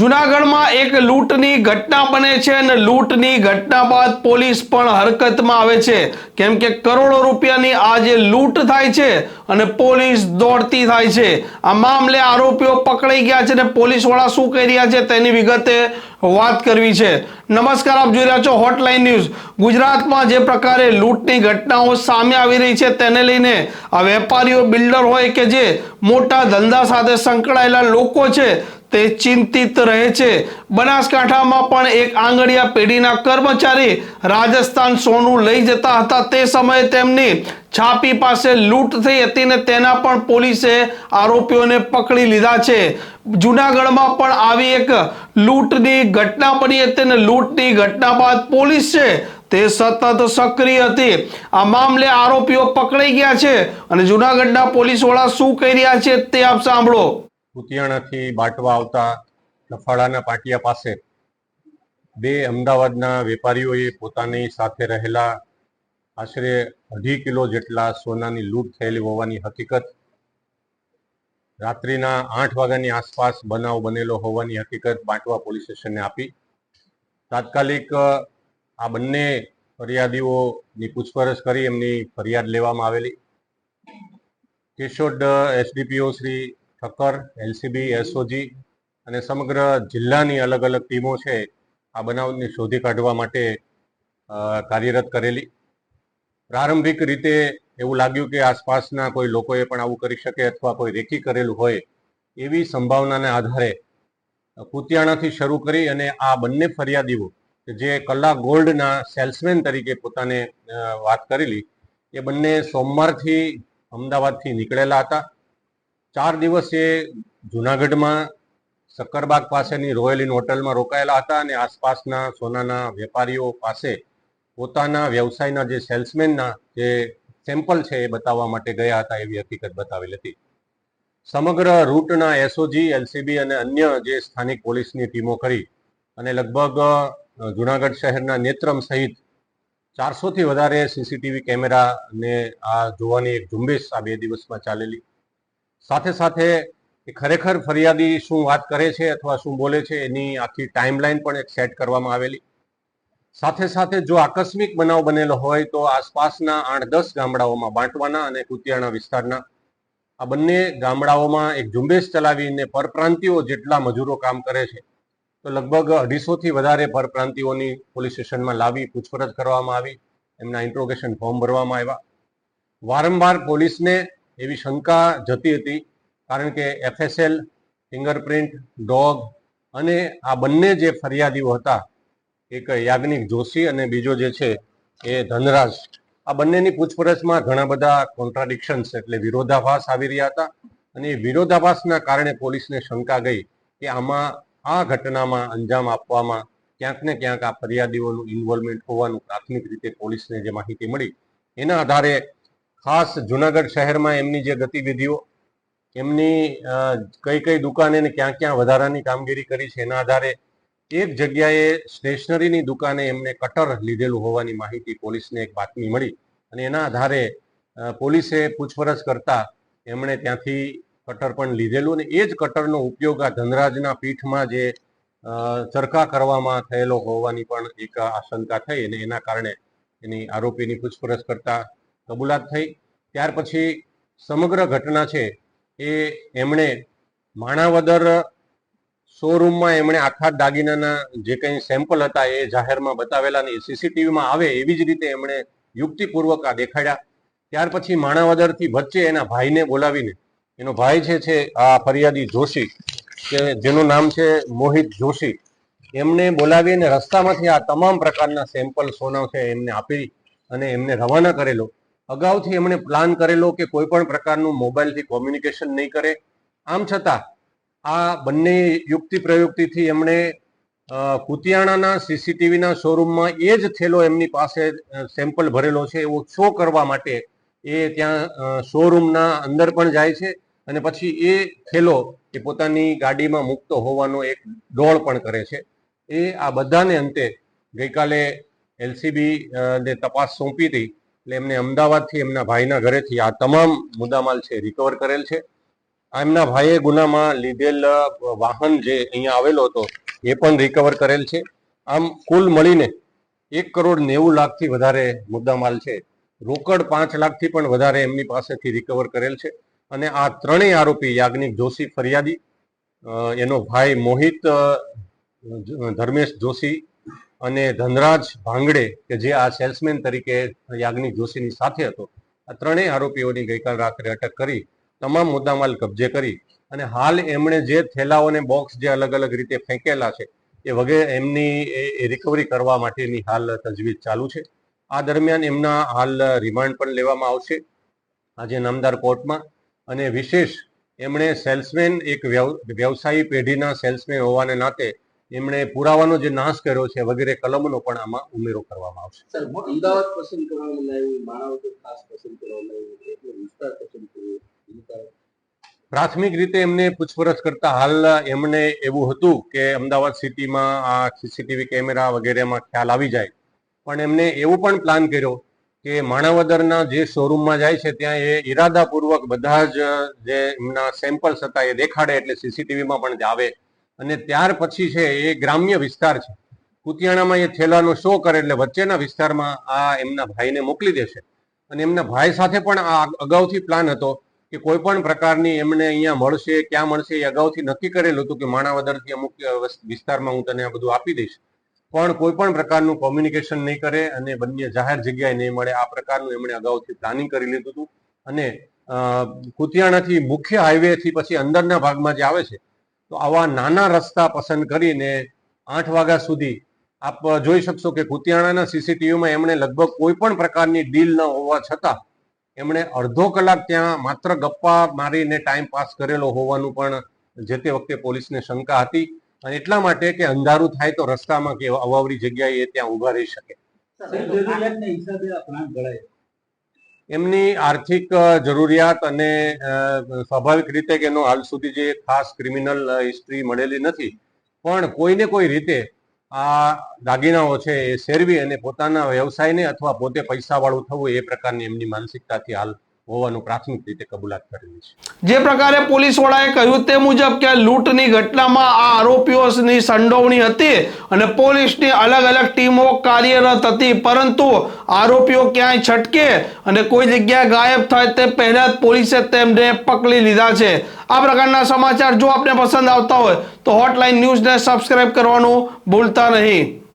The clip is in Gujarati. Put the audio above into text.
જુનાગઢમાં એક લૂંટની ઘટના બને છે અને લૂંટની ઘટના બાદ પોલીસ પણ હરકતમાં આવે છે. કેમ કે કરોડો રૂપિયાની આ જે લૂંટ થાય છે અને પોલીસ દોડતી થાય છે. આ મામલે આરોપીઓ પકડાઈ ગયા છે અને પોલીસવાળા શું કહી રહ્યા છે તેની વિગતે વાત કરવી છે. નમસ્કાર, આપ જોઈ રહ્યા છો હોટલાઇન ન્યૂઝ ગુજરાતમાં જે પ્રકારે લૂંટની ઘટનાઓ સામે આવી રહી છે તેને લઈને આ વેપારીઓ બિલ્ડર હોય કે જે મોટા ધંધા સાથે સંકળાયેલા લોકો છે તે ચિંતિત રહે છે. બનાસકાંઠામાં પણ એક આંગડિયા પેઢીના કર્મચારી રાજસ્થાન સોનું લઈ જતા હતા. તે સમયે તેમની છાપી પાસે લૂંટ થઈ હતી ને તેના પણ પોલીસે આરોપીઓને પકડી લીધા છે. જુનાગઢમાં પણ આવી એક લૂંટની ઘટના બની હતી અને લૂંટની ઘટના બાદ પોલીસ છે તે સતત સક્રિય હતી. આ મામલે આરોપીઓ પકડાઈ ગયા છે અને જુનાગઢના પોલીસવાળા શું કહી રહ્યા છે તે આપ સાંભળો. કુતિયાણાથી બાટવા આવતા લફાળાના પાટિયા પાસે બે અમદાવાદના વેપારીઓએ પોતાની સાથે રહેલા આશરે અઢી કિલો જેટલા સોનાની લૂંટ થયેલી હોવાની હકીકત, રાત્રિના આઠ વાગ્યાની આસપાસ બનાવ બનેલો હોવાની હકીકત બાટવા પોલીસ સ્ટેશને આપી. તાત્કાલિક આ બંને ફરિયાદીઓની પૂછપરછ કરી એમની ફરિયાદ લેવામાં આવેલી. Keshod SDPO Shri Thakkar LCB SOG અને સમગ્ર જિલ્લાની અલગ અલગ ટીમો છે આ બનાવને શોધી કાઢવા માટે કાર્યરત કરેલી. પ્રારંભિક રીતે એવું લાગ્યું કે આસપાસના કોઈ લોકોએ પણ આવું કરી શકે અથવા કોઈ રેકી કરેલું હોય એવી સંભાવનાને આધારે કુતિયાણાથી શરૂ કરી અને આ બંને ફરિયાદીઓ જે કલા ગોલ્ડના સેલ્સમેન તરીકે પોતાને વાત કરેલી, એ બંને સોમવારથી અમદાવાદથી નીકળેલા હતા. ચાર દિવસ જુનાગઢમાં સક્કરબાગ પાસેની રોયલ ઇન હોટલમાં રોકાયેલા હતા અને આસપાસના સોનાના વેપારીઓ પાસે પોતાના વ્યવસાયના જે સેલ્સમેનના જે સેમ્પલ છે એ બતાવવા માટે ગયા હતા એવી હકીકત બતાવેલી હતી. સમગ્ર રૂટના એસઓજી એલસીબી અને અન્ય જે સ્થાનિક પોલીસની ટીમો કરી અને લગભગ જુનાગઢ શહેરના નેત્રમ સહિત ચારસોથી વધારે સીસીટીવી કેમેરાને આ જોવાની એક ઝુંબેશ આ બે દિવસમાં ચાલેલી. સાથે સાથે એ ખરેખર ફરિયાદી શું વાત કરે છે અથવા શું બોલે છે એની આખી ટાઈમલાઈન પણ એક સેટ કરવામાં આવેલી. સાથે સાથે જો આકસ્મિક બનાવ બનેલો હોય તો આસપાસના આઠ દસ ગામડાઓમાં બાંટવાના અને કુતિયાણા વિસ્તારના આ બંને ગામડાઓમાં એક ઝુંબેશ ચલાવીને પરપ્રાંતિઓ જેટલા મજૂરો કામ કરે છે, તો લગભગ અઢીસોથી વધારે પરપ્રાંતિઓની પોલીસ સ્ટેશનમાં લાવી પૂછપરછ કરવામાં આવી, એમના ઇન્ટ્રોગેશન ફોર્મ ભરવામાં આવ્યા. વારંવાર પોલીસને એવી શંકા જતી હતી, કારણ કે એફએસએલ, ફિંગરપ્રિન્ટ, ડોગ અને આ બંને જે ફરિયાદીઓ હતા, એક યાજ્ઞિક જોશી અને બીજો જે છે એ ધનરાજ, આ બંનેની પૂછપરછમાં ઘણા બધા કોન્ટ્રાડિક્શન્સ એટલે વિરોધાભાસ આવી રહ્યા હતા અને એ વિરોધાભાસના કારણે પોલીસને શંકા ગઈ કે આમાં આ ઘટનામાં અંજામ આપવામાં ક્યાંક ને ક્યાંક આ ફરિયાદીઓનું ઇન્વોલ્વમેન્ટ હોવાનું પ્રાથમિક રીતે પોલીસને જે માહિતી મળી, એના આધારે ખાસ જુનાગઢ શહેરમાં એમની જે ગતિવિધિઓ, એમની કઈ કઈ દુકાને ક્યાં ક્યાં વધારાની કામગીરી કરી છે એના આધારે એક જગ્યાએ સ્ટેશનરીની દુકાને એમને કટર લીધેલું હોવાની માહિતી પોલીસને એક બાતમી મળી અને એના આધારે પોલીસે પૂછપરછ કરતા એમણે ત્યાંથી કટર પણ લીધેલું અને એ જ કટરનો ઉપયોગ આ ધનરાજના પીઠમાં જે ચરકા કરવામાં થયેલો હોવાની પણ એક આશંકા થઈ અને એના કારણે એની આરોપીની પૂછપરછ કરતા કબૂલાત થઈ. ત્યાર પછી સમગ્ર ઘટના છે એ એમણે માણાવદર શોરૂમમાં એમણે આખા દાગીનાના જે કંઈ સેમ્પલ હતા એ જાહેરમાં બતાવેલા ને સીસીટીવીમાં આવે એવી જ રીતે એમણે યુક્તિપૂર્વક આ દેખાડ્યા. ત્યાર પછી માણાવદરથી વચ્ચે એના ભાઈને બોલાવીને, એનો ભાઈ છે છે આ ફરિયાદી જોશી, કે જેનું નામ છે મોહિત જોશી, એમને બોલાવીને રસ્તામાંથી આ તમામ પ્રકારના સેમ્પલ સોના છે એમને આપી અને એમને રવાના કરેલો. અગાઉથી એમણે પ્લાન કરેલો કે કોઈ પણ પ્રકારનું મોબાઈલથી કોમ્યુનિકેશન નહીં કરે. આમ છતાં, આ બંને યુક્તિ પ્રયુક્તિથી એમણે કુતિયાણાના સીસીટીવીના શોરૂમમાં એ જ થેલો એમની પાસે સેમ્પલ ભરેલો છે, એવો શો કરવા માટે એ ત્યાં શોરૂમના અંદર પણ જાય છે અને પછી એ થેલો એ પોતાની ગાડીમાં મૂકતો હોવાનો એક ડોળ પણ કરે છે. એ આ બધાને અંતે ગઈકાલે એલસીબી ને તપાસ સોંપી હતી એટલે એમને અમદાવાદથી એમના ભાઈના ઘરેથી આ તમામ મુદ્દામાલ છે રિકવર કરેલ છે. એમના ભાઈએ ગુનામાં લીધેલ વાહન જે અહીંયા આવેલો હતો એ પણ રિકવર કરેલ છે. આમ કુલ મળીને એક કરોડ નેવું લાખથી વધારે મુદ્દામાલ છે. રોકડ પાંચ લાખથી પણ વધારે એમની પાસેથી રિકવર કરેલ છે. અને આ ત્રણેય આરોપી યાજ્ઞિક જોશી ફરિયાદી એનો ભાઈ મોહિત ધર્મેશ જોશી અને ધનરાજ ભાંગડે, કે જે આ સેલ્સમેન તરીકે યાજ્ઞિક જોશીની સાથે હતો, આ ત્રણેય આરોપીઓની ગઈકાલ રાત્રે અટક કરી, તમામ મુદ્દામાલ કબજે કરી અને હાલ એમણે જે થેલાઓને બોક્સ જે અલગ અલગ રીતે ફેંકેલા છે, એ વગેરે એમની રિકવરી કરવા માટેની હાલ તજવીજ ચાલુ છે. આ દરમિયાન એમના હાલ રિમાન્ડ પણ લેવામાં આવશે, આજે નામદાર કોર્ટમાં. અને વિશેષ એમણે સેલ્સમેન એક વ્યવ- વ્યવસાયી પેઢીના સેલ્સમેન હોવાને નાતે એમણે પુરાવાનો જે નાશ કર્યો છે વગેરે કલમનો પણ આમાં ઉમેરો કરવામાં આવશે. સર અમદાવાદ પસંદ કરવામાં આવ્યું માણાવદર ખાસ પસંદ કરવામાં આવ્યું એટલે વિસ્તાર પસંદ કર્યો પ્રાથમિક રીતે એમને પૂછપરછ કરતા હાલ એમને એવું હતું કે અમદાવાદ સિટીમાં આ સીસીટીવી કેમેરા વગેરેમાં ખ્યાલ આવી જાય. પણ એમને એવું પણ પ્લાન કર્યો કે માણાવદરના જે શોરૂમમાં જાય છે ત્યાં એ ઈરાદાપૂર્વક બધા જ જે એમના સેમ્પલ્સ હતા એ દેખાડે એટલે સીસીટીવીમાં પણ આવે અને ત્યાર પછી છે એ ગ્રામ્ય વિસ્તાર છે. કુતિયાણામાં એ થેલાનો શો કરે એટલે વચ્ચેના વિસ્તારમાં આ એમના ભાઈને મોકલી દેશે. અને એમના ભાઈ સાથે પણ આ અગાઉથી પ્લાન હતો કે કોઈ પણ પ્રકારની એમને અહીંયા મળશે, ક્યાં મળશે એ અગાઉથી નક્કી કરેલું હતું કે માણાવદરથી અમુક વિસ્તારમાં હું તને આ બધું આપી દઈશ. પણ કોઈ પણ પ્રકારનું કોમ્યુનિકેશન નહીં કરે અને બંને જાહેર જગ્યાએ નહીં મળે. આ પ્રકારનું એમણે અગાઉથી પ્લાનિંગ કરી લીધું હતું. અને કુતિયાણાથી મુખ્ય હાઈવેથી પછી અંદરના ભાગમાં જે આવે છે તો આવા નાના રસ્તા પસંદ કરીને આઠ વાગ્યા સુધી આપ જોઈ શકશો કે કુતિયાણાના સીસીટીવીમાં એમણે લગભગ કોઈ પણ પ્રકારની ડીલ ન હોવા છતાં એમણે અડધો કલાક ત્યાં માત્ર ગપ્પા મારીને ટાઈમ પાસ કરેલો હોવાનું પણ જે તે વખતે પોલીસને શંકા હતી અને એટલા માટે કે અંધારું થાય તો રસ્તામાં કે અવાવરી જગ્યાએ ત્યાં ઊભા રહી શકે જરૂરિયાતના હિસાબે આ પ્લાન ઘડાય એમની આર્થિક જરૂરિયાત અને સ્વાભાવિક રીતે કે એનો હાલ સુધી જે ખાસ ક્રિમિનલ હિસ્ટ્રી મળેલી નથી. પણ કોઈને કોઈ રીતે આ દાગીનાઓ છે એ શેરવી અને પોતાના વ્યવસાયને અથવા પોતે પૈસાવાળું થવું એ પ્રકારની એમની માનસિકતાથી હાલ હોવાનું પ્રાથમિક રીતે કબૂલાત કરેલી છે. જે પ્રકારે પોલીસ વડાએ કહ્યું તે મુજબ કે લૂંટની ઘટનામાં આ આરોપીઓની સંડોવણી હતી અને પોલીસની અલગ અલગ ટીમો કાર્યરત હતી, પરંતુ આરોપીઓ ક્યાંય છટકે અને કોઈ જગ્યાએ ગાયબ થાય તે પહેલા જ પોલીસે તેમને પકડી લીધા છે. આ પ્રકારના સમાચાર જો આપને પસંદ આવતા હોય તો હોટલાઇન ન્યૂઝને સબસ્ક્રાઇબ કરવાનું ભૂલતા નહીં.